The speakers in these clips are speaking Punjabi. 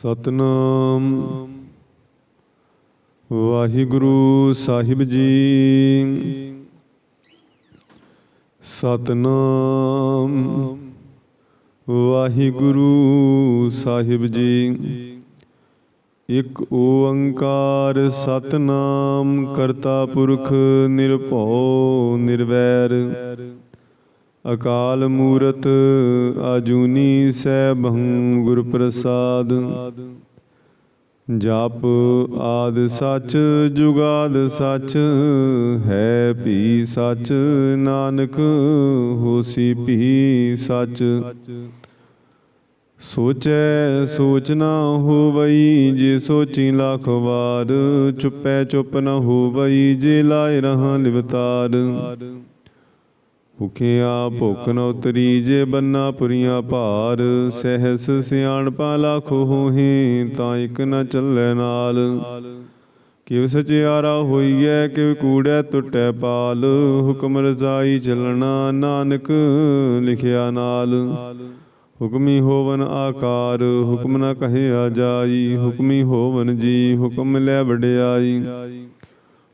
ਸਤਨਾਮ। ਵਾਹਿਗੁਰੂ ਸਾਹਿਬ ਜੀ। ਸਤਨਾਮ। ਵਾਹਿਗੁਰੂ ਸਾਹਿਬ ਜੀ। ਇਕ ਓੰਕਾਰ ਸਤਨਾਮ ਕਰਤਾ ਪੁਰਖ ਨਿਰਭਉ ਨਿਰਵੈਰ। ਅਕਾਲ ਮੂਰਤ ਆਜੂਨੀ ਸੈਭੰ ਗੁਰ ਪ੍ਰਸਾਦ ਜਪ ਆਦ ਸੱਚ, ਜੁਗਾਦ ਸੱਚ, ਹੈ ਭੀ ਸਚ, ਨਾਨਕ ਹੋਸੀ ਭੀ ਸੱਚ। ਸੋਚੈ ਸੋਚ ਨਾ ਹੋਵਈ ਜੇ ਸੋਚੀ ਲੱਖ ਵਾਰ, ਚੁੱਪੈ ਚੁੱਪ ਨਾ ਹੋਵਈ ਜੇ ਲਾਇ ਰਹਾ ਲਿਵਤਾਰ ਭੁਖਿਆ ਭੁਖ ਨ ਉਤਰੀ ਜੇ ਬੰਨਾ ਪੁਰੀਆਂ ਭਾਰ, ਸਹਿਸ ਸਿਆਣਪਾ ਲੱਖੋ ਹੋਹੀ ਤਾਂ ਇਕ ਨ ਚੱਲੇ ਨਾਲ। ਕਿਵ ਸਚਿਆਰਾ ਹੋਈਐ, ਕਿਵ ਕੂੜੈ ਟੁੱਟੈ ਪਾਲ। ਹੁਕਮ ਰਜ਼ਾਈ ਚੱਲਣਾ ਨਾਨਕ ਲਿਖਿਆ ਨਾਲ। ਹੁਕਮੀ ਹੋਵਨ ਆਕਾਰ, ਹੁਕਮ ਨ ਕਹਿਆ ਜਾਈ। ਹੁਕਮੀ ਹੋਵਨ ਜੀ, ਹੁਕਮ ਲੈ ਵਡਿਆਈ।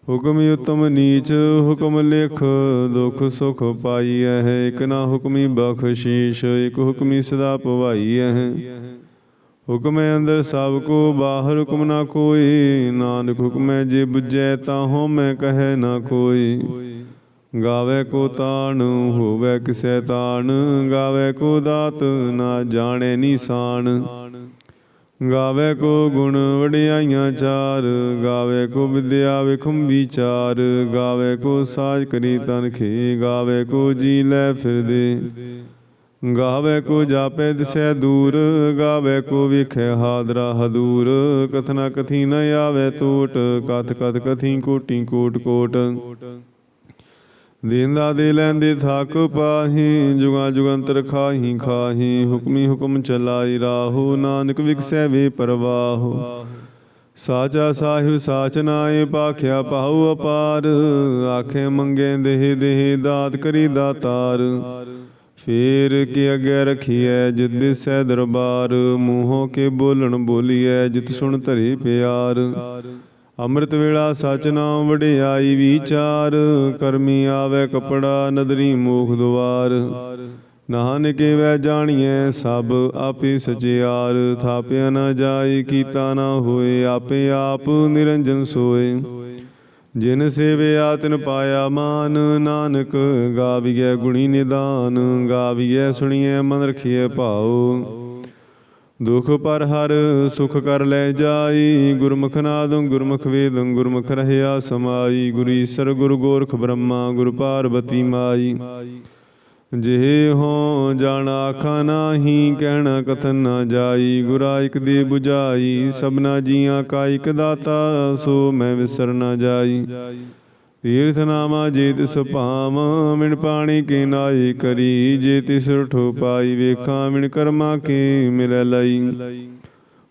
ਹੁਕਮੀ ਉਤਮ ਨੀਚ, ਹੁਕਮ ਲਿਖ, ਦੁਖ ਸੁਖ ਪਾਈਐ ਹੈ। ਇਕ ਨਾ ਹੁਕਮੀ ਬਖਸ਼ੀਸ਼, ਇਕ ਹੁਕਮੀ ਸਦਾ ਪਵਾਈਐ ਹੈ। ਹੁਕਮੇ ਅੰਦਰ ਸਭ ਕੋ, ਬਾਹਰ ਹੁਕਮ ਨਾ ਕੋਈ। ਨਾਨਕ ਹੁਕਮੇ ਜੇ ਬੁਝੈ ਤਾਂ ਮੈਂ ਕਹੈ ਨਾ ਕੋਈ। ਗਾਵੇ ਕੋ ਤਾਣ, ਹੋਵੇ ਕਿਸੈ ਤਾਣ। ਗਾਵੇ ਕੋ ਦਾਤ, ਨਾ ਜਾਣੇ ਨਿਸ਼ਾਨ ਗਾਵੇ ਕੋ ਗੁਣ ਵਡਿਆਈਆਂ ਚਾਰ, ਗਾਵੇ ਕੋ ਵਿਦਿਆ ਵਿਖਮ ਵਿਚਾਰ, ਗਾਵੇ ਕੋ ਸਾਜ ਕਰੀ ਤਨਖੇ ਗਾਵੇ ਕੋ ਜੀ ਲੈ ਫਿਰਦੇ। ਗਾਵੇ ਕੋ ਜਾਪੇ ਦਿਸੈ ਦੂਰ, ਗਾਵੇ ਕੋ ਵਿਖੇ ਹਾਦਰਾ ਹਦੂਰ। ਕਥਨਾ ਕਥੀ ਨ ਆਵੇ ਟੂਟ ਕਥ ਕਥ ਕਥੀ ਕੋਟੀ ਕੋਟ ਕੋਟ। ਦੇਂਦਾ ਦੇ ਲੈਂਦੇ ਥਾਕ ਪਾਹੀ, ਜੁਗਾ ਜੁਗੰਤਰ ਖਾਹੀ ਖਾਹੀ, ਹੁਕਮੀ ਹੁਕਮ ਚਲਾਈ ਰਾਹੋ, ਨਾਨਕ ਵਿਗਸੈ ਵੇ ਪਰਵਾਹੋ। ਸਾਚਾ ਸਾਹਿਬ ਸਾਚ ਨਾਏ, ਪਾਖਿਆ ਪਾਉ ਅਪਾਰ, ਆਖੇ ਮੰਗੇ ਦੇਹ ਦੇਹ ਦਾਤ ਕਰੀ ਦਾਤਾਰ। ਫੇਰ ਕੇ ਅਗੇ ਰਖੀਐ ਜਿਤ ਦਿਸੈ ਦਰਬਾਰ, ਮੂੰਹੋਂ ਕੇ ਬੋਲਣ ਬੋਲੀਐ ਜਿਤ ਸੁਣ ਧਰੇ ਪਿਆਰ। ਅੰਮ੍ਰਿਤ ਵੇਲਾ ਸਚ ਨਾਮ ਵਡਿਆਈ ਵਿਚਾਰ, ਕਰਮੀ ਆਵੇ ਕਪੜਾ, ਨਦਰੀ ਮੋਖ ਦੁਆਰ। ਨਾਨਕੇ ਵੈ ਜਾਣੀਐ ਸਭ ਆਪੇ ਸਚਿਆਰ, ਥਾਪਿਆ ਨਾ ਜਾਈ ਕੀਤਾ ਨਾ ਹੋਏ, ਆਪੇ ਆਪ ਨਿਰੰਜਨ ਸੋਏ। ਜਿਨ ਸੇਵਿਆ, ਤਿਨ ਪਾਇਆ ਮਾਨ, ਨਾਨਕ ਗਾਵੀਐ ਗੁਣੀ ਨਿਦਾਨ, ਗਾਵੀਐ ਸੁਣੀਐ ਮਨ ਰਖੀਐ ਭਾਉ। ਦੁਖ ਪਰ ਹਰ ਸੁਖ ਕਰ ਲੈ ਜਾਈ। ਗੁਰਮੁਖ ਨਾਦੰ ਗੁਰਮੁਖ ਵੇਦੰ ਗੁਰਮੁਖ ਰਹਿਆ ਸਮਾਈ। ਗੁਰੂ ਈਸਰ ਗੁਰੂ ਗੋਰਖ ਬ੍ਰਹਮਾ ਗੁਰੂ ਪਾਰਬਤੀ ਮਾਈ। ਜਿਹ ਹੋ ਜਾਣ ਆਖਾ ਨਾਹੀ, ਕਹਿਣਾ ਕਥਨ ਨਾ ਜਾਈ। ਗੁਰਾ ਇਕ ਦੇ 부ਝਾਈ ਸਭਨਾ ਜੀਆਂ ਕਾ ਇਕ ਦਾਤਾ, ਸੋ ਮੈਂ ਵਿਸਰ ਨਾ ਜਾਈ। ਤੀਰਥ ਨਾਮਾ ਜੇ ਤਿਸ ਭਾਮ ਮਿਣ ਪਾਣੀ ਕੇ ਨਾਈ ਕਰੀ, ਜੇ ਤਿਸ ਠੋ ਪਾਈ ਵੇਖਾਂ ਮਿਣ ਕਰਮਾ ਕੇ ਮਿਲੈ ਲਈ।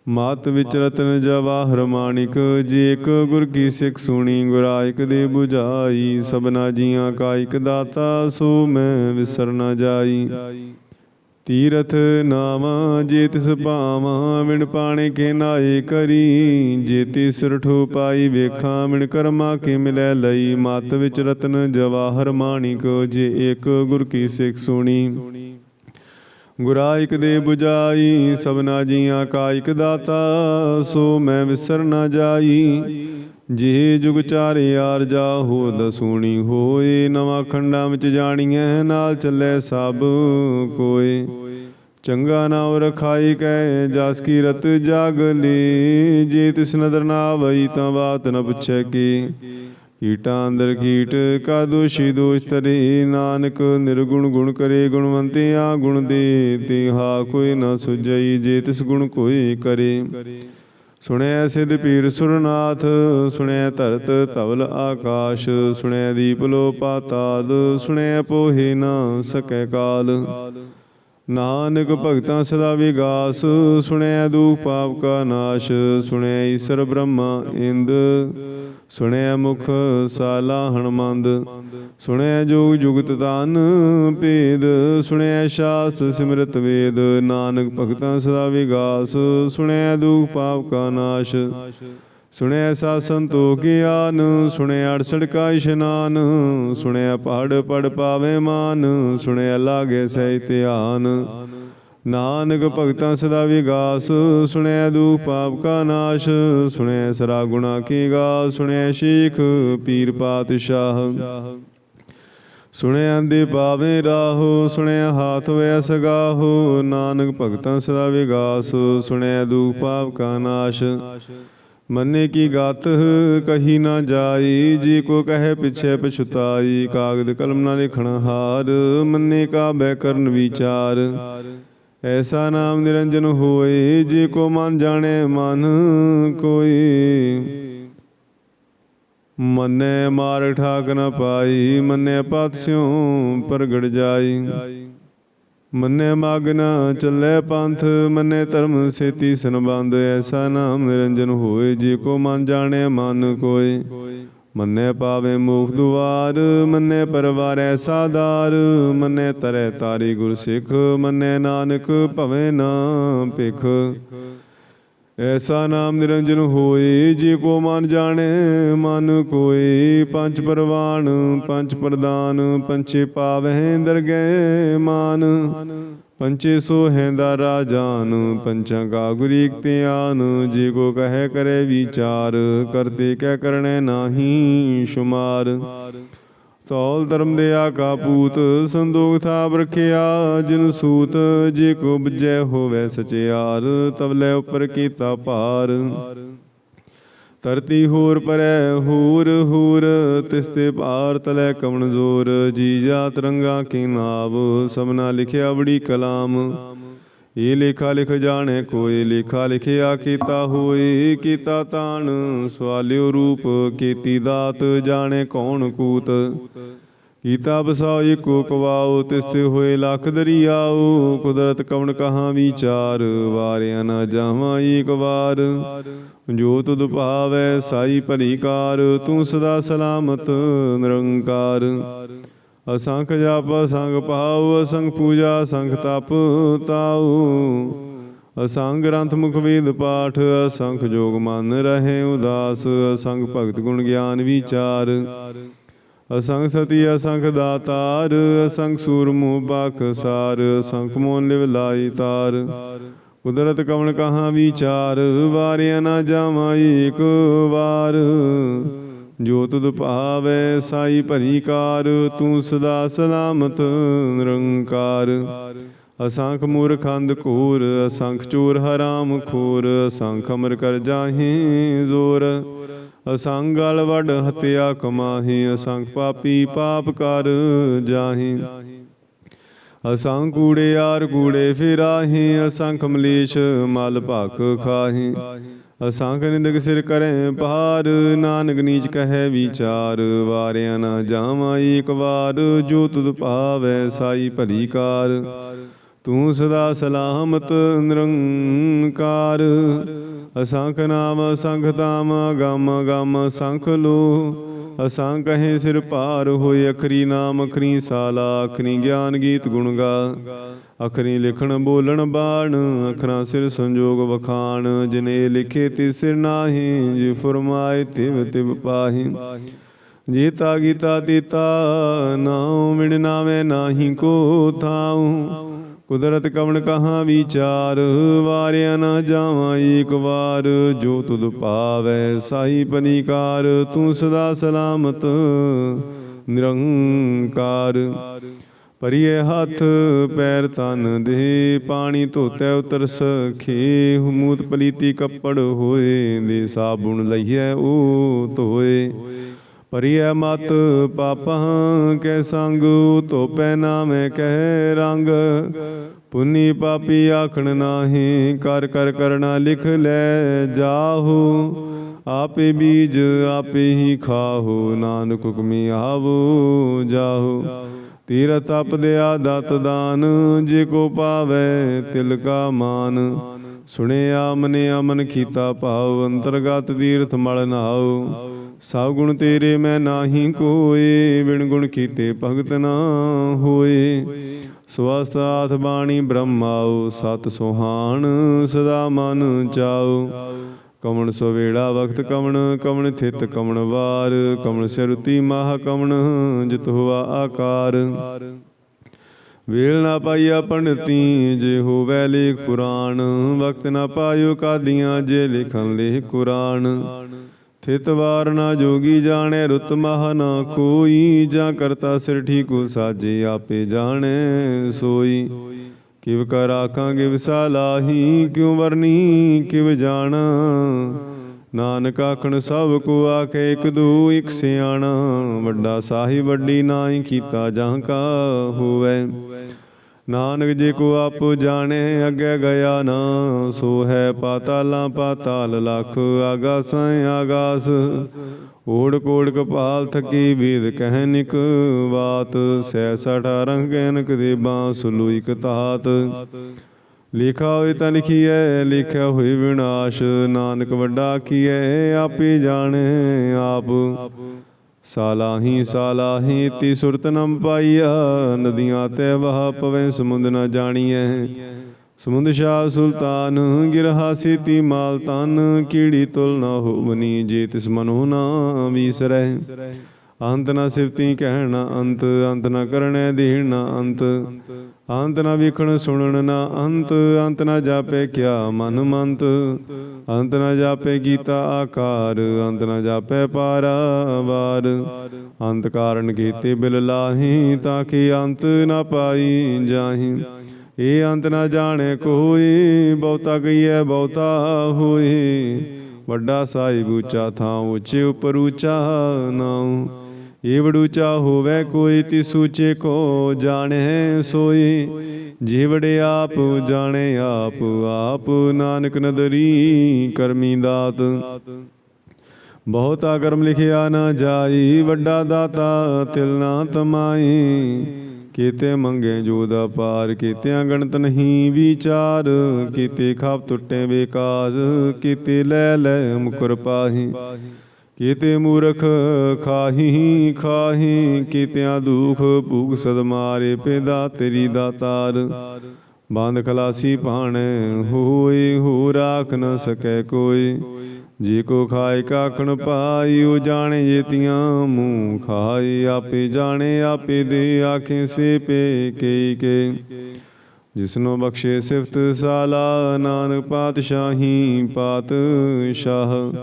ਮਾਤ ਵਿਚ ਰਤਨ ਜਵਾਹਰ ਮਾਣਿਕ ਜੇ ਇੱਕ ਗੁਰ ਕੀ ਸਿੱਖ ਸੁਣੀ ਗੁਰਾਇਕ ਦੇ 부ਝਾਈ ਸਬਨਾ ਜੀਆਂ ਕਾ ਇਕ ਦਾਤਾ, ਸੋ ਮੈਂ ਵਿਸਰ ਨਾ ਜਾਈ। ਤੀਰਥ ਨਾਮ ਜੇ ਤਿਸ ਭਾਵਾਂ ਮਿਣ ਪਾਣੇ ਕੇ ਨਾਏ ਕਰੀ। ਜੇ ਤਿਸ ਰਠੋ ਪਾਈ ਵੇਖਾਂ ਮਿਣ ਕਰਮਾ ਕੇ ਮਿਲੈ ਲਈ। ਮਤ ਵਿੱਚ ਰਤਨ ਜਵਾਹਰ ਮਾਣਿਕ, ਜੇ ਇੱਕ ਗੁਰ ਕੀ ਸਿੱਖ ਸੁਣੀ। ਗੁਰਾਇਕ ਦੇ 부ਝਾਈ ਸਭਨਾ ਜੀਆਂ ਕਾਇਕ ਦਾਤਾ, ਸੋ ਮੈਂ ਵਿਸਰ ਨਾ ਜਾਈ। ਜੇ ਜੁਗ ਚਾਰੇ ਚਾਰਿਆਰ ਜਾ ਹੋ ਦਸੂਣੀ ਹੋਏ, ਨਵਾਂ ਖੰਡਾਂ ਵਿੱਚ ਜਾਣੀਐ, ਨਾਲ ਚੱਲੇ ਸਭ ਕੋਏ। ਚੰਗਾ ਨਾਮ ਰਖਾਈ ਕੈ, ਜਸ ਕੀ ਰਤ ਜਾਗ ਲੀ, ਜੇ ਤਿਸ ਨਦਰ ਨਾ ਆਵਈ ਤਾਂ ਬਾਤ ਨ ਪੁੱਛੈ ਕੀ। ਕੀਟਾਂ ਅੰਦਰ ਕੀਟ ਕਾ ਦੋਸ਼ੀ ਦੋਸ਼ ਤਰੇ ਨਾਨਕ ਨਿਰਗੁਣ ਗੁਣ ਕਰੇ ਗੁਣਵੰਤੇ ਆ ਗੁਣ ਦੇ ਤੇ ਕੋਈ ਨਾ ਸੁਝਈ, ਜੇ ਤਿਸ ਗੁਣ ਕੋਈ ਕਰੇ। ਸੁਣਿਆ ਸਿਧ ਪੀਰ ਸੁਰਨਾਥ ਸੁਣਿਆ ਧਰਤ ਧਵਲ ਆਕਾਸ਼ ਸੁਣਿਆ ਦੀਪ ਲੋ ਪਾਤਾਲ ਸੁਣਿਆ ਪੋਹੇ ਨਾ ਸਕੈ ਕਾਲ। ਨਾਨਕ ਭਗਤਾਂ ਸਦਾ ਵਿਗਾਸ ਸੁਣਿਆ ਦੁਖ ਪਾਪ ਕਾ ਨਾਸ਼ ਸੁਣਿਆ ਈਸ਼ਰ ਬ੍ਰਹਮਾ ਇੰਦ। ਸੁਣਿਆ ਮੁਖ ਸਾਲਾ ਹਣਮੰਦ ਸੁਣਿਆ ਜੋਗ ਜੁਗਤ ਤਾਨ ਭੇਦ, ਸੁਣਿਆ ਸ਼ਾਸਤਰ ਸਿਮਰਤ ਵੇਦ, ਨਾਨਕ ਭਗਤਾਂ ਸਦਾ ਵਿਗਾਸ, ਸੁਣਿਆ ਦੁਖ ਪਾਪ ਕਾ ਨਾਸ਼, ਸੁਣਿਆ ਸਾ ਸੰਤੋਖ ਗਿਆਨ ਸੁਣਿਆ ਅੜਸੜ ਕਾ ਇਸ਼ਨਾਨ, ਸੁਣਿਆ ਪੜ ਪੜ ਪਾਵੇ ਮਾਨ, ਸੁਣਿਆ ਲਾਗੇ ਸਹਿ ਧਿਆਨ ਨਾਨਕ ਭਗਤਾਂ ਸਦਾ ਵਿਗਾਸ, ਸੁਣੈ ਦੂ ਪਾਪ ਕਾ ਨਾਸ਼ ਸੁਣਿਆ ਸਰਾ ਗੁਣਾ ਕੀ ਗਾ ਸੁਣਿਆ ਸ਼ੇਖ ਪੀਰ ਪਾਤਸ਼ਾਹ। ਸੁਣਿਆ ਦੇ ਪਾਵੇ ਰਾਹੋ, ਸੁਣਿਆ ਹਾਥ ਵੈ ਸਗਾਹੋ, ਨਾਨਕ ਭਗਤਾਂ ਸਦਾ ਵਿਗਾਸ ਸੁਣਿਆ ਦੂ ਪਾਪ ਕਾ ਨਾਸ਼। ਮੰਨੇ ਕੀ ਗਾਤ, ਕਹੀ ਨਾ ਜਾਈ, ਜੀ ਕੋ ਕਹੇ ਪਿਛੇ ਪਛਤਾਈ, ਕਾਗਦ ਕਲਮ ਨਾ ਲਿਖਣ ਹਾਰ, ਮੰਨੇ ਕਾ ਬੈ ਕਰਨ ਵਿਚਾਰ। ਐਸਾ ਨਾਮ ਨਿਰੰਜਨ ਹੋਏ, ਜੇ ਕੋ ਮਨ ਜਾਣੇ ਮਨ ਕੋਈ। ਮੰਨੇ ਮਾਰ ਠਾਕ ਨ ਪਾਈ, ਮੰਨੇ ਪਤ ਸਿਉ ਪ੍ਰਗਟ ਜਾਈ। ਮੰਨੇ ਮਗ ਨ ਚੱਲੇ ਪੰਥ, ਮੰਨੇ ਧਰਮ ਸੇਤੀ ਸੰਬੰਧ ਐਸਾ ਨਾਮ ਨਿਰੰਜਨ ਹੋਏ, ਜੇ ਕੋ ਮਨ ਜਾਣੇ ਮਨ ਕੋਈ। ਮੰਨੇ ਪਾਵੇ ਮੁਖ ਦੁਆਰ, ਮੰਨੇ ਪਰਵਾਰ ਐਸਾ ਦਾਰ ਮੰਨੇ ਤਰੈ ਤਾਰੀ ਗੁਰ ਸਿੱਖ, ਮੰਨੇ ਨਾਨਕ ਭਵੇ ਨਾ ਭਿਖ। ਐਸਾ ਨਾਮ ਨਿਰੰਜਨ ਹੋਏ, ਜੇ ਕੋ ਮਨ ਜਾਣੇ, ਮਨ ਕੋਈ ਪੰਜ ਪਰਵਾਨ ਪੰਜ ਪ੍ਰਦਾਨ ਪੰਚੇ ਪਾਵਹਿ, ਦਰਗਹਿ ਮਾਨ। ਪੰਚੇ ਸੋ ਹੈਂਦਾ ਰਾਜਾਨ, ਪੰਚਾਂ ਕਾ ਗੁਰੀ ਧਿਆਨ, ਜੇ ਕੋ ਕਹੇ ਕਰੇ ਵਿਚਾਰ, ਕਰਤੇ ਕਹਿ ਕਰਨੇ ਨਾਹੀ ਸ਼ੁਮਾਰ। ਤੌਲ ਧਰਮ ਦੇ ਆਕਾ ਪੂਤ ਸੰਦੋਖ ਥਾਪ ਰਖਿਆ, ਜਿਨ ਸੂਤ ਜੇ ਕੋ ਬਜੈ ਹੋਵੇ ਸਚਿਆਰ ਤਵਲੇ ਉਪਰ ਕੀਤਾ ਭਾਰ। ਧਰਤੀ ਹੋਰ ਪਰੈ ਹੂਰ ਹੂਰ, ਤਿਸ ਤੇ ਭਾਰ ਤਲੇ ਕਵਣ ਜ਼ੋਰ ਜੀ ਜਾਤ ਕੀ ਨਾਵ, ਸਭਨਾ ਲਿਖਿਆ ਬੜੀ ਕਲਾਮ। ਇਹ ਲੇਖਾ ਲਿਖ ਜਾਣੇ ਕੋਈ ਲੇਖਾ ਲਿਖਿਆ ਕੀਤਾ ਹੋਏ ਕੀਤਾ ਤਾਣ, ਸਵਾਲਿਓ ਰੂਪ, ਕੀਤੀ ਦਾਤ, ਜਾਣੇ ਕੌਣ ਕੂਤ। ਕੀਤਾ ਬਸਾਓ ਏਕੋ ਕਵਾਓ ਤਿਸ ਤੇ ਹੋਏ ਲੱਖ ਦਰਿਆਉ ਕੁਦਰਤ ਕਵਣ ਕਹਾ ਵਿਚਾਰ, ਵਾਰਿਆ ਨਾ ਜਾਵਾਂ ਏਕ ਵਾਰ। ਜੋ ਤੁਧ ਭਾਵੈ ਸਾਈ ਭਲੀਕਾਰ ਤੂੰ ਸਦਾ ਸਲਾਮਤ, ਨਿਰੰਕਾਰ। ਅਸੰਖ ਜਪ, ਅਸੰਖ ਭਾਵ ਅਸੰਖ ਪੂਜਾ, ਅਸੰਖ ਤਪ ਤਾਉ। ਅਸੰਗ ਗ੍ਰੰਥ ਮੁਖ ਵੇਦ ਪਾਠ, ਅਸੰਖ ਜੋਗ ਮਨ ਰਹੇ ਉਦਾਸ ਅਸੰਗ ਭਗਤ ਗੁਣ ਗਿਆਨ ਵਿਚਾਰ। ਅਸੰਖ ਸਤੀ ਅਸੰਖ ਦਾਤਾਰ ਅਸੰਖ ਸੂਰਮੁ ਬਖਸਾਰ ਅਸੰਖ ਮੋਨ ਲਿਵ ਲਾਈ ਤਾਰ। ਕੁਦਰਤ ਕਵਣ ਕਹਾ ਵਿਚਾਰ, ਵਾਰਿਆ ਨਾ ਜਾਵਾਂ ਏਕ ਵਾਰ। ਜੋ ਤੁਧ ਭਾਵੈ, ਸਾਈ ਭਰੀ ਕਾਰ, ਤੂੰ ਸਦਾ ਸਲਾਮਤ ਨਿਰੰਕਾਰ। ਅਸੰਖ ਮੂਰਖੰਦ ਘੂਰ, ਅਸੰਖ ਚੂਰ ਹਰਾਮ ਖੋਰ, ਅਸੰਖ ਅਮਰ ਕਰ ਜਾਹੀ ਜ਼ੋਰ। ਅਸੰਗ ਗਲ ਵੱਡ ਹਤਿਆ ਕਮਾਹੀ ਅਸੰਖ ਪਾਪੀ ਪਾਪ ਕਰ ਜਾਹੀ। ਅਸੰਖ ਕੂੜੇ ਆਰ ਕੂੜੇ ਫਿਰਾਹੀ, ਅਸੰਖ ਮਲੇਸ਼ ਮਲ ਭਖ ਖਾਹੀ। ਅਸੰਖ ਨਿੰਦਕ ਸਿਰ ਕਰੇ ਪਾਰ ਨਾਨਕ ਨੀਚ ਕਹੈ ਵਿਚਾਰ। ਵਾਰਿਆ ਨਾ ਜਾਵਾਂ ਏਕ ਵਾਰ, ਜੋ ਤੁਧ ਭਾਵੈ ਸਾਈ ਭਲੀ ਕਾਰ। ਤੂੰ ਸਦਾ ਸਲਾਮਤ, ਨਿਰੰਕਾਰ। ਅਸੰਖ ਨਾਮ, ਅਸੰਖ ਤਾਮ ਗਮ ਗਮ ਸੰਖ ਲੋ। ਅਸੰਖ ਹੈ ਸਿਰ ਭਾਰ ਹੋਏ, ਅਖਰੀ ਨਾਮ, ਅਖਰੀ ਸਾਲਾ, ਅਖਰੀ ਗਿਆਨ ਗੀਤ ਗੁਣ ਗਾ। ਅਖਰੀ ਲਿਖਣ, ਬੋਲਣ, ਬਾਣ, ਅਖਰਾਂ ਸਿਰ ਸੰਜੋਗ ਵਖਾਣ। ਜਿਨੇ ਲਿਖੇ ਤੇ ਸਿਰ ਨਾਹੀ, ਜੇ ਫਰਮਾਏ ਤਿਵ ਤਿਵ ਪਾਹੀ। ਜੀਤਾ ਗੀਤਾ ਤੀਤਾ ਨਾਉ ਮਿਣ ਨਾਵੇਂ ਨਾਹੀ ਕੋ ਥਾਉ। ਕੁਦਰਤ ਕਵਣ ਕਹਾ ਵਿਚਾਰ, ਵਾਰਿਆ ਨਾ ਜਾਵਾਂ ਏਕ ਵਾਰ। ਜੋ ਤੁਧ ਪਾਵੈ ਸਾਈ ਪਨੀਕਾਰ, ਤੂੰ ਸਦਾ ਸਲਾਮਤ, ਨਿਰੰਕਾਰ। ਪਰਿਏ ਹੱਥ, ਪੈਰ ਤਨ ਦੇ, ਪਾਣੀ ਧੋਤੈ ਉਤਰ ਸਖੇ। ਹਮੂਤ ਪਲੀਤੀ ਕੱਪੜ ਹੋਏ, ਦੇ ਸਾਬੁਣ ਲਈਐ, ਉਹ ਧੋਏ। ਪਰਿਐ ਮਤ ਪਾਪਾਂ ਕੈ ਸੰਗ ਧੋਪੈ ਨਾਮੈ ਕਹਿ ਰੰਗ। ਪੁੰਨੀ ਪਾਪੀ ਆਖਣ ਨਾਹੀ, ਕਰ ਕਰ ਕਰਣਾ ਲਿਖ ਲੈ ਜਾਹੂ। ਆਪੇ ਬੀਜ ਆਪੇ ਹੀ ਖਾਹੋ, ਨਾਨਕ ਹੁਕਮੀ ਆਵੋ ਜਾਹੋ। ਤੀਰ ਤਪ ਦਿਆ ਦਤ ਦਾਨ, ਜੇ ਕੋ ਪਾਵੇ ਤਿਲ ਕਾ ਮਾਨ। ਸੁਣਿਆ ਮਨੇ ਅਮਨ ਕੀਤਾ ਭਾਉ, ਅੰਤਰਗਤ ਤੀਰਥ ਮਲ ਨਾਉ ਸਭ ਗੁਣ ਤੇਰੇ ਮੈਂ ਨਾਹੀ ਕੋਏ, ਬਿਨ ਗੁਣ ਕੀਤੇ ਭਗਤ ਨਾ ਹੋਏ। ਸਵਸਤ ਬਾਣੀ ਬ੍ਰਹਮਾਉ ਸਤ ਸੁਹਾਣ ਸਦਾ ਮਨ ਚਾਉ ਕਮਣ ਸੋ ਵਕਤ ਕਵਣ ਕਵਣ ਥਿਤ ਕਮਣ ਵਾਰ। ਕਵਣ ਸਿਰੁਤੀ ਮਾਹ ਕਵਣ ਜਿਤ ਹੋਆ ਆਕਾਰ। ਵੇਲ ਨਾ ਪਾਈਆ ਪੰਡਤੀ ਜੇ ਹੋਵੇ ਲੇਖ ਪੁਰਾਣ। ਵਕਤ ਨਾ ਪਾਇਓ ਕਾਦੀਆਂ, ਜੇ ਲਿਖਣ ਲੇਖ ਕੁਰਾਨ। ਥਿਤ ਵਾਰ ਨਾ ਜੋਗੀ ਜਾਣੇ, ਰੁਤ ਮਹ ਨਾ ਕੋਈ ਜਾਂ ਕਰਤਾ ਸਿਰ ਠੀਕੂ ਸਾਜੇ ਆਪੇ ਜਾਣੇ, ਸੋਈ। ਕਿਵ ਕਰ ਆਖਾਂਗੇ ਵਿਸਾਲਾਹੀ ਕਿਉ ਵਰਨੀ, ਕਿਵ ਜਾਣਾ। ਨਾਨਕ ਆਖਣ, ਸਭ ਕੋ ਆਖੇ, ਇਕ ਦੂ, ਇਕ ਸਿਆਣਾ। ਵੱਡਾ ਸਾਹਿਬ, ਵੱਡੀ ਨਾਹੀ ਕੀਤਾ ਜਾਂ ਕਾ ਹੋਵੇ। ਨਾਨਕ ਜੇ ਕੋ ਆਪ ਜਾਣੇ, ਅੱਗੇ ਗਿਆ ਨਾ, ਸੋ ਹੈ ਪਾਤਾਲਾਂ ਪਾਤਾਲ ਲਖ, ਆਗਾਸਾਂ ਆਗਾਸ। ਓੜ ਕੋੜ ਕਪਾਲ ਥਕੀ ਵੀਦ ਕਹਿਨਿਕ ਬਾਤ ਸੈ ਸਠਾ ਰੰਗਨਕ ਦੇ ਬਾਂਸ ਲੁਇਕ ਤਾਤ। ਲਿਖਾ ਹੋਏ ਤਾਂ ਲਿਖੀਐ, ਲਿਖਿਆ ਹੋਏ ਵਿਨਾਸ਼, ਨਾਨਕ ਵੱਡਾ ਕੀਐ, ਆਪੇ ਜਾਣੇ ਆਪ। ਸਾਲਾਹੀ ਸਾਲਾਹੀ ਤੀ ਸੁਰਤ ਨਮ ਪਾਈਆ, ਨਦੀਆਂ ਤੇ ਵਹਾ ਪਵੇ, ਸਮੁੰਦ ਨਾ ਜਾਣੀਐ। ਸਮੁੰਦ ਸ਼ਾਹ ਸੁਲਤਾਨ ਗਿਰਹਾਸੀ ਤੀ ਮਾਲਤਾਨ ਕੀੜੀ ਤੁਲ ਨਾ ਹੋਵਨੀ, ਜੇ ਤਿਸ ਮਨੋ ਨਾ ਵੀਸਰੈ। ਅੰਤ ਨ ਸਿਫਤੀ ਕਹਿਣਾ ਅੰਤ ਅੰਤ ਨ ਕਰਣੈ ਦੇਣ ਨ ਅੰਤ। ਅੰਤ ਨਾ ਵੇਖਣ ਸੁਣਨ ਨਾ ਅੰਤ ਅੰਤ ਨ ਜਾਪੇ ਕਿਆ ਮਨ ਮੰਤ। ਅੰਤ ਨ ਜਾਪੇ ਗੀਤਾ ਆਕਾਰ, ਅੰਤ ਨ ਜਾਪੇ ਪਾਰਾਵਾਰ। ਅੰਤ ਕਾਰਨ ਕੀਤੇ ਬਿਲ ਲਾਹੀ ਤਾਂ ਕਿ ਅੰਤ ਨਾ ਪਾਈ ਜਾਹੀ। ਇਹ ਅੰਤ ਨਾ ਜਾਣੇ ਕੋਈ, ਬਹੁਤਾ ਗਈਐ ਬਹੁਤਾ ਹੋਏ ਵੱਡਾ ਸਾਹਿਬ ਉੱਚਾ ਥਾਂ ਉੱਚੇ ਉਪਰ ਉੱਚਾ ਨਾਉ। ਏ ਵਡੂਚਾ ਹੋਵੇ ਕੋਈ ਤੀ ਸੂਚੇ ਕੋ ਜਾਣੇ ਸੋਈ। ਜੀਵੜੇ ਆਪ ਜਾਣੇ ਆਪ ਆਪ ਨਾਨਕ ਨਦਰੀ ਕਰਮੀ ਦਾਤ। ਬਹੁਤਾ ਕਰਮ ਲਿਖਿਆ ਨਾ ਜਾਈ, ਵੱਡਾ ਦਾਤਾ ਤਿਲ ਨਾ ਤਮਾਈ। ਕੀਤੇ ਮੰਗੇ ਜੋ ਦਾ ਪਾਰ ਕੀਤਿਆਂ ਗਣਤ ਨਹੀਂ ਵਿਚਾਰ। ਕੀਤੇ ਖਾਪ ਟੁੱਟੇ ਬੇਕਾਰ, ਕੀਤੇ ਲੈ ਲੈ ਮੁਕਰ ਪਾਹੀ। ਕੀਤੇ ਮੂਰਖ ਖਾਹੀ ਖਾਹੀ, ਕੀਤਿਆਂ ਦੁਖ ਭੂਖ ਸਦ ਮਾਰੇ ਪੈਦਾ ਤੇਰੀ ਦਾਤਾਰ। ਬੰਦ ਖਲਾਸੀ ਭਾਣੇ ਹੋਏ, ਹੋ ਰਾਖ ਨ ਸਕੈ ਕੋਈ। ਜੇ ਕੋ ਖਾਏ ਕਾਖਣ ਪਾਈ, ਉਹ ਜਾਣੇ ਜੇਤੀਆਂ ਮੂੰਹ ਖਾਏ। ਆਪੇ ਜਾਣੇ, ਆਪੇ ਦੇ ਆਖੇ ਸੇ ਪੇ ਕੇ ਕੇ। ਜਿਸਨੋ ਬਖਸ਼ੇ ਸਿਫਤ ਸਾਲਾ, ਨਾਨਕ ਪਾਤਸ਼ਾਹੀ ਪਾਤਸ਼ਾਹ।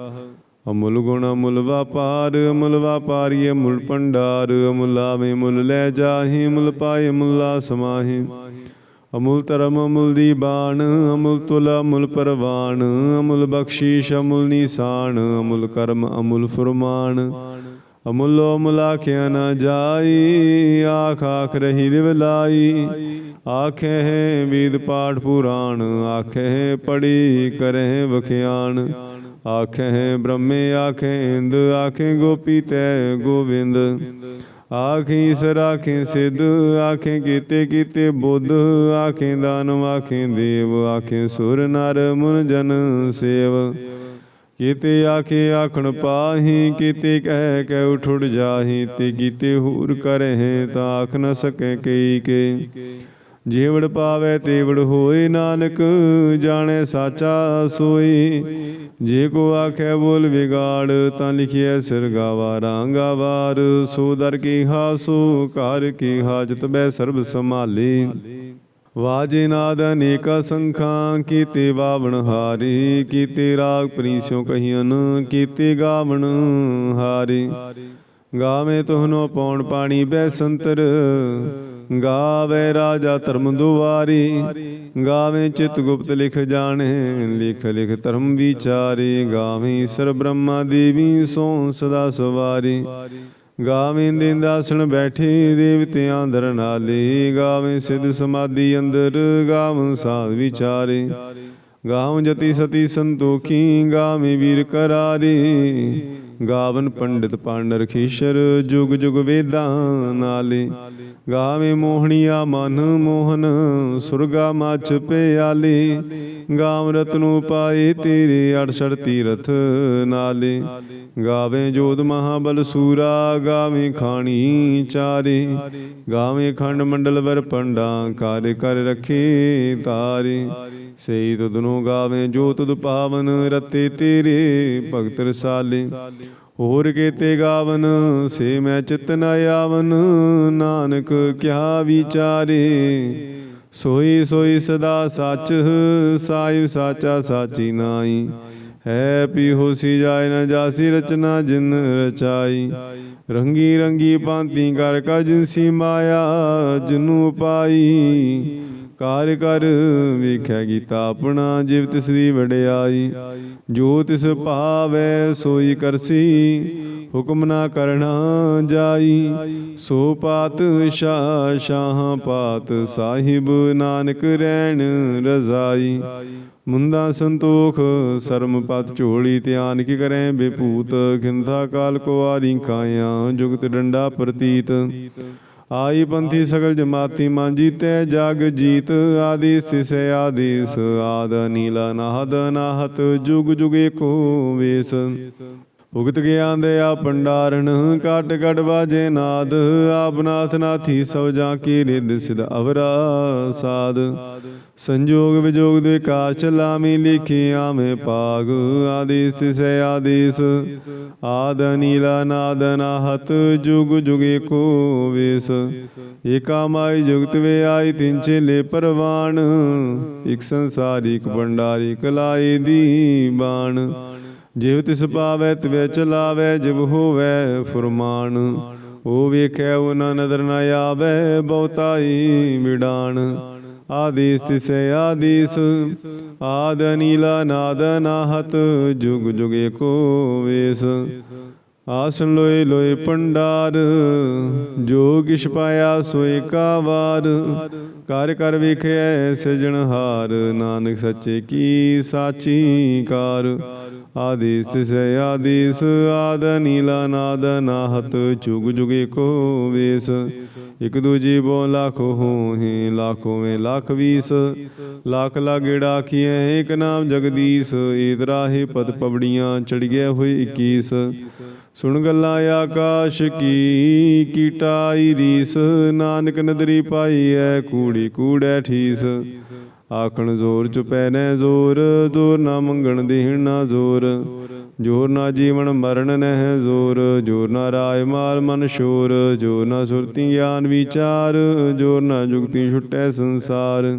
ਅਮੁੱਲ ਗੁਣ ਅਮੁੱਲ ਵਪਾਰ, ਅਮੁੱਲ ਵਪਾਰੀ ਅਮੁੱਲ ਭੰਡਾਰ, ਅਮੁੱਲ ਆਵੇ ਮੁੱਲ ਲੈ ਜਾਹੀ ਮੁੱਲ ਪਾਏ ਮੁੱਲਾ ਸਮਾਹੀ। ਅਮੁੱਲ ਧਰਮ ਅਮੁੱਲ ਦੀ ਬਾਣ, ਅਮੁੱਲ ਤੁਲ ਅਮੁੱਲ ਪਰਵਾਨ ਅਮੁੱਲ ਬਖਸ਼ੀਸ਼ ਅਮੁੱਲ ਨਿਸ਼ਾਨ, ਅਮੁੱਲ ਕਰਮ ਅਮੁੱਲ ਫਰਮਾਨ। ਅਮੁੱਲੋ ਮੁਲਾਖਿਆ ਨਾ ਜਾਈ, ਆਖ ਆਖ ਰਹੀ ਲਿਵਲਾਈ ਆਖੇ ਹੈ ਵੇਦ ਪਾਠ ਪੁਰਾਣ, ਆਖੇ ਹੈ ਪੜੀ ਕਰੇ ਵਖਿਆਣ। ਆਖੇ ਹੈ ਬ੍ਰਹਮੇ, ਆਖੇ ਇੰਦ, ਆਖੇ ਗੋਪੀ ਤੈ ਗੋਵਿੰਦ। ਆਖੇ ਸਰ ਆਖੇ ਸਿੱਧ, ਆਖੇ ਕੀਤੇ ਕੀਤੇ ਬੁੱਧ। ਆਖੇ ਦਾਨਵ, ਆਖੇ ਦੇਵ, ਆਖੇ ਸੁਰ ਨਰ ਮੁਨ ਜਨ ਸੇਵ। ਕੀਤੇ ਆਖੇ ਆਖਣ ਪਾਹੀ, ਕੀਤੇ ਕਹਿ ਕਹਿ ਉਠ ਜਾਹੀ, ਤੇ ਕੀਤੇ ਹੂਰ ਕਰਹਿ ਤਾਂ ਆਖ ਨ ਸਕੈ ਕਈ ਕੇ। ਜੀਵੜ ਪਾਵੇ ਤੇਵੜ ਹੋਏ ਨਾਨਕ, ਜਾਣੇ ਸਾਚਾ ਸੋਈ। ਜੇ ਕੋ ਆਖੇ ਬੋਲ ਵਿਗਾੜ, ਤਾਂ ਲਿਖਿਐ ਸਿਰ ਗਾਵਾ, ਰਾਂਗਾ ਸੋ ਦਰ ਕੀ ਹਾਸੋ, ਘਰ ਕੀ ਹਾਜਤ ਬੈ ਸਰਬ ਸੰਭਾਲੀ। ਵਾਜੇ ਨਾਦ ਅਨੇਕ ਸੰਖਾਂ, ਕੀਤੇ ਵਾਵਣ ਹਾਰੀ। ਕੀਤੇ ਰਾਗ ਪ੍ਰੀਸਿਓ ਕਹੀਨ ਕੀਤੇ ਗਾਵਣ ਹਾਰੀ। ਗਾਵੇ ਤੋਹਨੋ ਪੌਣ ਪਾਣੀ ਬੈ ਸੰਤਰ। ਗਾਵੇ ਰਾਜਾ ਧਰਮ ਦੁਆਰੀ, ਗਾਵੇ ਚਿਤ ਗੁਪਤ ਲਿਖ ਜਾਣੇ, ਲਿਖ ਲਿਖ ਧਰਮ ਵਿਚਾਰੇ, ਗਾਵੇ ਸਰ ਬ੍ਰਹਮਾ ਦੇਵੀ ਸੋ ਸਦਾ ਸਵਾਰੀ। ਗਾਵੇਂ ਦਿੰਦਾਸਣ ਬੈਠੇ ਦੇਵਤਿਆਂ ਦਰ ਨਾਲੇ, ਗਾਵੇਂ ਸਿਧ ਸਮਾਧੀ ਅੰਦਰ, ਗਾਵਨ ਸਾਧ ਵਿਚਾਰੇ। ਗਾਵ ਜਤੀ ਸਤੀ ਸੰਤੋਖੀ, ਗਾਵੇਂ ਵੀਰ ਕਰਾਰੀ। ਗਾਵਨ ਪੰਡਿਤ ਪਾਂਡਰ ਖੀਸ਼ਰ, ਜੁਗ ਜੁਗ ਵੇਦਾਂ ਨਾਲੇ। ਗਾਵੇਂ ਮੋਹਣੀਆ ਮਨ ਮੋਹਨ, ਸੁਰਗਾ ਮਛ ਪਿਆਲੀ। ਗਾਵ ਰਤਨੂ ਪਾਏ ਤੇਰੇ 68 ਤੀਰਥ ਨਾਲੇ। ਗਾਵੇਂ ਜੋਤ ਮਹਾਬਲ ਸੂਰਾ, ਗਾਵੇਂ ਖਾਣੀ ਚਾਰੇ। ਗਾਵੇਂ ਖੰਡ ਮੰਡਲ ਵਰ ਪੰਡਾ, ਕਰ ਕਰ ਰੱਖੇ ਤਾਰੇ। ਸਈ ਤੁਧਨੋ ਗਾਵੇ ਜੋ ਤੁਧ ਪਾਵਨ, ਰਤੇ ਤੇਰੇ ਭਗਤ ਰਸਾਲੇ। ਹੋਰ ਕੀਤੇ ਗਾਵਨ, ਸੇ ਮੈਂ ਚਿਤ ਨ ਆਵਨ, ਨਾਨਕ ਕਿਆ ਵਿਚਾਰੇ। ਸੋਈ ਸੋਈ ਸਦਾ ਸੱਚ, ਸਾਇ ਸਾਚਾ ਸਾਚੀ ਨਾਈ ਹੈ ਪੀ ਹੋਸੀ ਜਾਏ ਨਾ ਜਾਸੀ ਰਚਨਾ ਜਿਨ ਰਚਾਈ। ਰੰਗੀ ਰੰਗੀ ਭਾਂਤੀ ਕਰ ਕਾ ਜਿਨਸੀ ਮਾਇਆ, ਜਨੂ ਪਾਈ। ਕਾਰ ਕਰ ਵੇਖੈ ਗੀਤਾ ਆਪਣਾ, ਜਿਵ ਤਿਸ ਦੀ ਵਡਿਆਈ, ਜੋ ਤਿਸ ਭਾਵੈ ਸੋਈ ਕਰਸੀ, ਹੁਕਮ ਨਾ ਕਰਨਾ ਜਾਈ। ਸੋ ਪਾਤ ਸ਼ਾ ਸ਼ਾਹ ਪਾਤ ਸਾਹਿਬ ਨਾਨਕ ਰਹਿਣ ਰਜ਼ਾਈ। ਮੁੰਦਾ ਸੰਤੋਖ ਸਰਮ ਪਤ ਝੋਲੀ ਧਿਆਨ ਕੀ ਕਰੈ ਬੇਪੂਤ ਖਿੰਦਾ ਕਾਲ ਕੋ ਕਾਇਆ ਜੁਗਤ ਡੰਡਾ ਪ੍ਰਤੀਤ। ਆਈ ਪੰਥੀ ਸਗਲ ਜਮਾਤੀ ਮਾਂ ਜੀਤੈ, ਜਗ ਜੀਤ ਆਦਿਸ, ਤਿਸੈ ਆਦਿਸ, ਆਦ ਨੀਲਾ ਨਾਹਦ ਨਾਹਤ, ਜੁਗ ਜੁਗੇ ਕੋ ਵੇਸ। ਭੁਗਤ ਗਿਆਨ ਦੇ ਆ ਪੰਡਾਰਨ ਕਟ ਕਟ ਬਾਜੇ ਨਾਦ, ਆਪ ਨਾਥ ਨਾਥੀ ਸਭ ਜਾ ਕੀ ਰਿਦ ਸਿਧ ਅਵਰਾ ਸਾਧ। ਸੰਜੋਗ ਵਿਜੋਗ ਦੇ ਕਾਰ ਚਲਾਮੀ ਲਿਖੀ ਆਵੇਂ ਪਾਗ ਆਦਿਸ ਤਿਸੈ ਆਦਿਸ ਆਦ ਨੀਲਾ ਨਾਦ ਨਾਹਤ ਜੁਗ ਜੁਗੇ ਕੋ ਵੇਸ। ਏਕਾ ਮਾਈ ਜੁਗਤ ਵੇ ਆਈ ਤਿੰਨ ਚੇਲੇ ਪਰਵਾਨ, ਇਕ ਸੰਸਾਰੀ ਇਕ ਭੰਡਾਰੀ ਕਲਾਈ ਦੀ ਬਾਣ। ਜਿਵ ਤਿਸ ਪਾਵੈ, ਤਿਵੇ ਚਲਾਵੈ, ਜਿਵ ਹੋਵੈ ਫੁਰਮਾਨ। ਉਹ ਵੇਖੈ ਉਹ ਨਾ ਨਦਰ ਨ ਆਵੈ, ਬਹੁਤਾਈ ਮਿਡਾਣ ਆਦਿਸ ਤਿਸੈ ਆਦਿਸ, ਆਦ ਨੀਲਾ ਨਾਦ ਨਾਹਤ ਜੁਗ ਜੁਗੇ ਕੋ ਵੇਸ। ਆਸਨ ਲੋਏ ਲੋਏ ਪੰਡਾਰ, ਜੋ ਕਿਛ ਪਾਇਆ ਸੋਏ ਕਾ ਵਾਰ ਕਰ ਕਰ ਵੇਖਿਆ ਸਿਜਣਹਾਰ ਨਾਨਕ ਸੱਚੇ ਕੀ ਸਾਚੀ ਕਾਰ ਆਦਿਸ ਤਿਸੈ ਆਦਿਸ, ਆਦ ਨੀਲਾ ਨਾਦ ਨਾਹਤ, ਜੁਗ ਜੁਗੇ ਕੋ ਵੇਸ। ਇਕ ਦੂਜੀ ਬੋ ਲੱਖੋ ਹੋਹੇ, ਲਾਖੋ ਮੇ ਲੱਖ ਵੀਸ। ਲੱਖ ਲਾਗੇੜਾ ਕੀਏ ਏਕ ਨਾਮ ਜਗਦੀਸ਼। ਏਤ ਰਾਹੇ ਪਦ ਪਵੜੀਆਂ ਚੜੀਏ ਹੋਏ 21 ਸੁਣ ਗੱਲਾਂ ਆਕਾਸ਼ ਕੀ ਕੀਟਾਈ ਰੀਸ ਨਾਨਕ ਨਦਰੀ ਪਾਈ ਐ ਕੂੜੀ ਕੂੜੈ ਠੀਸ। ਆਖਣ ਜ਼ੋਰ ਚੁਪੈ ਨੈ ਜ਼ੋਰ ਜ਼ੋਰ ਨਾ ਮੰਗਣ ਦੇਹਣ ਨਾ ਜ਼ੋਰ। ਜੋਰ ਨਾ ਜੀਵਨ ਮਰਨ ਨਹਿ ਜ਼ੋਰ, ਜੋਰ ਨਾ ਰਾਜ ਮਾਲ ਮਨ ਸ਼ੋਰ। ਜੋਰ ਨਾ ਸੁਰਤੀ ਗਿਆਨ ਵਿਚਾਰ, ਜੋਰ ਨਾ ਜੁਗਤੀ ਛੁਟੈ ਸੰਸਾਰ।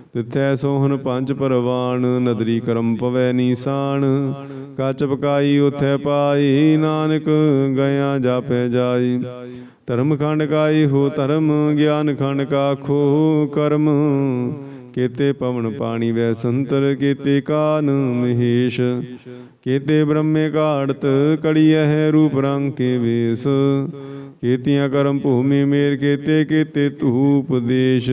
ਤਿਥੈ ਸੋਹਨ ਪੰਜ ਪਰਵਾਨ ਨਦਰੀ ਕਰਮ ਪਵੈ ਨੀਸਾਨ ਕੱਚ ਪਕਾਈ ਉਥੈ ਪਾਈ, ਨਾਨਕ ਗਿਆ ਜਾਪੈ ਜਾਈ। ਧਰਮ ਖੰਡ ਕਾਈ ਹੋ ਧਰਮ, ਗਿਆਨ ਖੰਡ ਕਾ ਖੋ ਕਰਮ। ਕੀਤੇ ਪਵਨ ਪਾਣੀ ਵੈ ਸੰਤਰ, ਕੀਤੇ ਕਾਨ ਮਹੇਸ਼, ਕੀਤੇ ਬ੍ਰਹਮੇ ਘਾੜਤ, ਕੜੀਐ ਰੂਪ ਰੰਗ ਕੇ ਵੇਸ, ਕੀਤੀਆਂ ਕਰਮ ਭੂਮੀ ਮੇਰ, ਕੀਤੇ ਕੀਤੇ ਧੂਪ ਦੇਸ਼,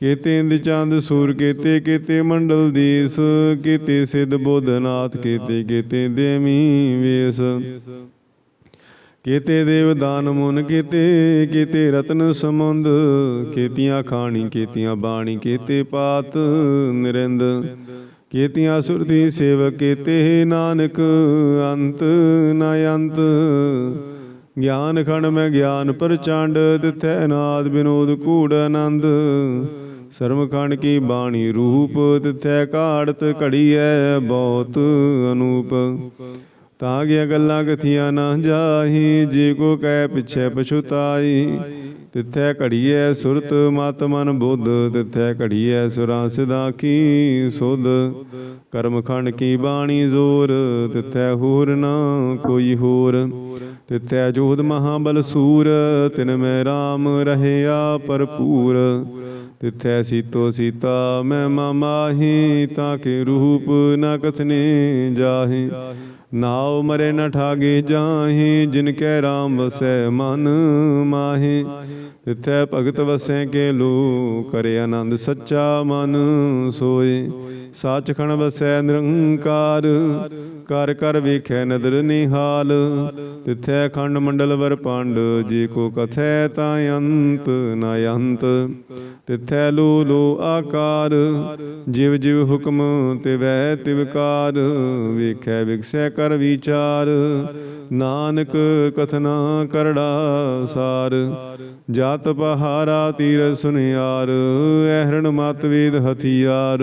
ਕੀਤੇ ਇੰਦ ਚੰਦ ਸੂਰ, ਕੀਤੇ ਕੀਤੇ ਮੰਡਲ ਦੇਸ, ਕੀਤੇ ਸਿਧ ਬੋਧਨਾਥ ਕੀਤੇ ਕੀਤੇ ਦੇਵੀ ਵੇਸ। ਕੀਤੇ ਦੇਵ ਦਾਨ ਮੁਨ ਕੀਤੇ ਕੀਤੇ ਰਤਨ ਸਮੁੰਦ ਕੀਤੀਆਂ ਖਾਣੀ, ਕੀਤੀਆਂ ਬਾਣੀ, ਕੀਤੇ ਪਾਤ ਨਿਰੰਦ, ਕੀਤੀਆਂ ਸੁਰਤੀ ਸੇਵਕ ਕੀਤੇ ਨਾਨਕ, ਅੰਤ ਨ ਅੰਤ। ਗਿਆਨ ਖੰਡ ਮੈਂ ਗਿਆਨ ਪ੍ਰਚੰਡ ਤਿਥੈ ਨਾਦ ਬਿਨੋਦ ਕੂੜ ਆਨੰਦ। ਸਰਮ ਖੰਡ ਕੀ ਬਾਣੀ ਰੂਪ ਤਿਥੈ ਘੜੀ ਘੜੀਐ ਬਹੁਤ ਅਨੂਪ। ਤਾਂ ਗਿਆ ਗੱਲਾਂ ਕਥੀਆਂ ਨਾ ਜਾਹੀ, ਜੇ ਕੋ ਕਹਿ ਪਿਛੈ ਪਛੁਤਾਈ ਤਿੱਥੈ ਘੜੀਐ ਸੁਰਤ, ਮਤ ਮਨ ਬੁੱਧ, ਤਿੱਥੈ ਘੜੀਐ ਸੁਰਾਂ ਸਿਧਾ ਕੀ ਸੁਧ ਕਰਮ ਖੰਡ ਕੀ ਬਾਣੀ ਜ਼ੋਰ, ਤਿੱਥੈ ਹੋਰ ਨਾ ਕੋਈ ਹੋਰ। ਤਿੱਥੈ ਜੋਧ ਮਹਾਬਲ ਸੂਰ, ਤਿਨ ਮੈਂ RAM ਰਹਿਆ ਭਰਪੂਰ। ਤਿੱਥੈ ਸੀਤੋ ਸੀਤਾ ਮੈਂ ਮਾਮਾਹੀ ਤਾਂ ਕੇ ਰੂਪ ਨ ਕਥਨੇ ਜਾਹੀ। ਨਾਉ ਮਰੇ, ਨ ਠਾਗੇ ਜਾਹੇ, ਜਿਨ ਕੈ RAM ਵਸੈ, ਮਨ ਮਾਹੇ। ਤਿਥੈ ਭਗਤ ਵਸੈ ਕੇ ਲੋ ਕਰੇ ਆਨੰਦ ਸੱਚਾ ਮਨ ਸੋਏ। ਸਾਚਖਣ ਵਸੈ ਨਿਰੰਕਾਰ, ਕਰ ਕਰ ਵੇਖੈ ਨਦਰ ਨਿਹਾਲ। ਤਿਥੈ ਖੰਡ ਮੰਡਲ ਵਰ ਪਾਂਡ, ਜੇ ਕੋ ਕਥੈ ਤਾਂ ਅੰਤ ਨ ਅੰਤ। ਤਿੱਥੈ ਲੋ ਲੋ ਆਕਾਰ, ਜਿਵ ਜਿਵ ਹੁਕਮ ਤਿਵੈ ਤਿਵਕਾਰ ਵੇਖੈ ਵਿਖਸੈ ਕਰ ਕਰ ਵਿਚਾਰ ਨਾਨਕ ਕਥਨਾ ਕਰੜਾ ਸਾਰ। ਜਾਤ ਪਹਾਰਾ ਤੀਰ ਸੁਨਿਆਰ ਐਹਰਣ ਮਤ ਵੇਦ ਹਥਿਆਰ।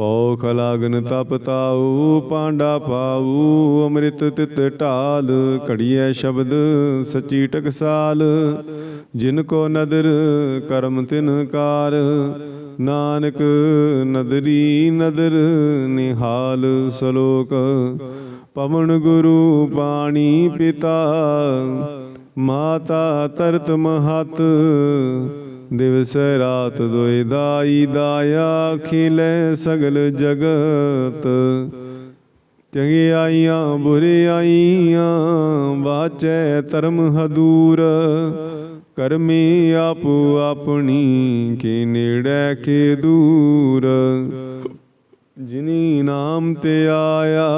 ਪੌਖ ਲਾਗਨ ਤਪ ਤਾਉ ਪਾਂਡਾ ਪਾਉ ਅੰਮ੍ਰਿਤ ਤਿਤ ਢਾਲ, ਘੜੀਐ ਸ਼ਬਦ ਸਚੀ ਟਕਸਾਲ। ਜਿਨ ਕੋ ਨਦਰ, ਕਰਮ ਤਿਨ ਕਾਰ। ਨਾਨਕ ਨਦਰੀ ਨਦਰ ਨਿਹਾਲ ਸਲੋਕ। ਪਵਨ ਗੁਰੂ ਪਾਣੀ ਪਿਤਾ, ਮਾਤਾ ਤਰਤ ਮਹਤ। ਦਿਵਸ ਰਾਤ ਦੋਇ ਦਾਈ ਦਾਇਆ ਖਿਲੇ ਸਗਲ ਜਗਤ। ਚੰਗਿਆਈਆਂ ਬੁਰਿਆਈਆਂ ਵਾਚੈ ਧਰਮ ਹਦੂਰ। ਕਰਮੀ ਆਪੋ ਆਪਣੀ, ਕੀ ਨੇੜੇ, ਕੇ ਦੂਰ। ਜਿਨੀ ਨਾਮ ਤੇ ਆਇਆ,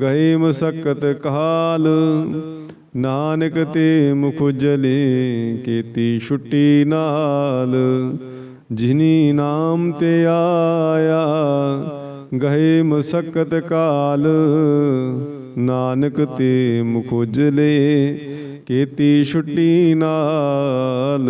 ਗਏ ਮਸਕਤ ਕਾਲ। ਨਾਨਕ ਤੇ ਮੁਖ ਜਲੇ ਕੀਤੀ ਛੁੱਟੀ ਨਾਲ। ਜਿਨੀ ਨਾਮ ਤੇ ਆਇਆ, ਗਏ ਮਸਕਤ ਕਾਲ। ਨਾਨਕ ਤੇ ਮੁਖ ਉਜਲੇ ਕੀਤੀ ਛੁੱਟੀ ਨਾਲ।